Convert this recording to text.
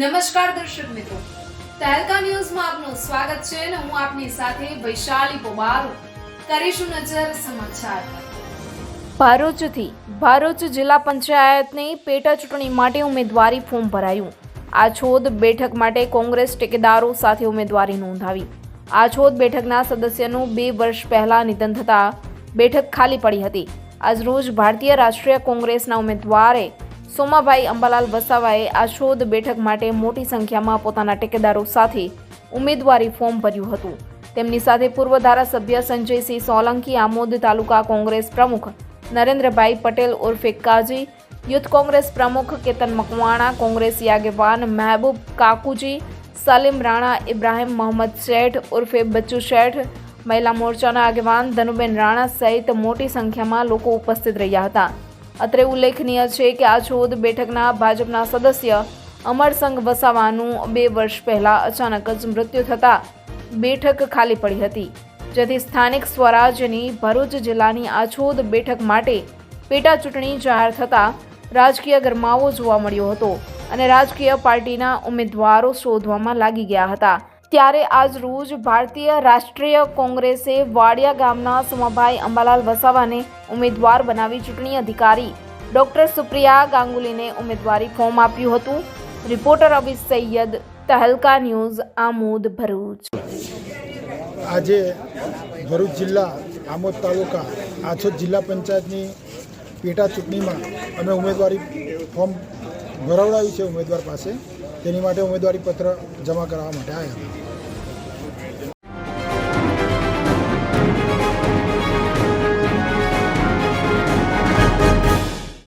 નમસ્કાર દર્શક મિત્રો. તહેલકા ન્યૂઝમાં આપનું સ્વાગત છે અને હું આપની સાથે વૈશાલી પોબારો કરીશું નજર સમાચાર. ભરૂચથી ભરૂચ જિલ્લા પંચાયતની પેટા ચૂંટણી માટે ઉમેદવારી ફોર્મ ભરાયું. આછોદ બેઠક માટે કોંગ્રેસ ટેકેદારો સાથે ઉમેદવારી નોંધાવી. આછોદ બેઠકના સદસ્યનું બે વર્ષ પહેલા નિધન થતાં બેઠક ખાલી પડી હતી. આજરોજ ભારતીય રાષ્ટ્રીય કોંગ્રેસના ઉમેદવારે સોમાભાઈ અંબાલાલ વસાવાએ આ શોધ બેઠક માટે મોટી સંખ્યામાં પોતાના ટેકેદારો સાથે ઉમેદવારી ફોર્મ ભર્યું હતું. તેમની સાથે પૂર્વ ધારાસભ્ય સંજયસિંહ સોલંકી, આમોદ તાલુકા કોંગ્રેસ પ્રમુખ નરેન્દ્રભાઈ પટેલ ઉર્ફે કાજી, યુથ કોંગ્રેસ પ્રમુખ કેતન મકવાણા, કોંગ્રેસી આગેવાન મહેબૂબ કાકુજી, સલીમ રાણા, ઇબ્રાહિમ મોહમ્મદ શેઠ ઉર્ફે બચ્ચુ શેઠ, મહિલા મોરચાના આગેવાન ધનુબેન રાણા સહિત મોટી સંખ્યામાં લોકો ઉપસ્થિત રહ્યા હતા. અત્રે ઉલ્લેખનીય છે કે આ આછોદ બેઠકના ભાજપના સદસ્ય અમરસંઘ વસાવાનું બે વર્ષ પહેલા અચાનક જ મૃત્યુ થતાં બેઠક ખાલી પડી હતી. જેથી સ્થાનિક સ્વરાજ્યની ભરૂચ જિલ્લાની આછોદ બેઠક માટે પેટા ચૂંટણી જાહેર થતાં રાજકીય ગરમાવો જોવા મળ્યો હતો અને રાજકીય પાર્ટીના ઉમેદવારો શોધવામાં લાગી ગયા હતા. ત્યારે આજ રોજ ભારતીય રાષ્ટ્રીય કોંગ્રેસે વાડિયા ગામના સુમાભાઈ અંબાલાલ વસાવાને ઉમેદવાર બનાવી ચૂંટણી અધિકારી ડોક્ટર સુપ્રિયા ગાંગુલીને ઉમેદવારી ફોર્મ આપ્યું હતું. Reporter Abhi Saiyed, Tehelka news, Amod, Bharuch. આજે ભરૂચ જિલ્લા આમોદ તાલુકા આછોદ જિલ્લા પંચાયતની પેટા ચૂંટણીમાં અમે ઉમેદવારી ફોર્મ ભરાવડાવ્યું છે ઉમેદવાર પાસે. તેની માટે ઉમેદવારી પત્ર જમા કરાવવા માટે આવ્યા. હતા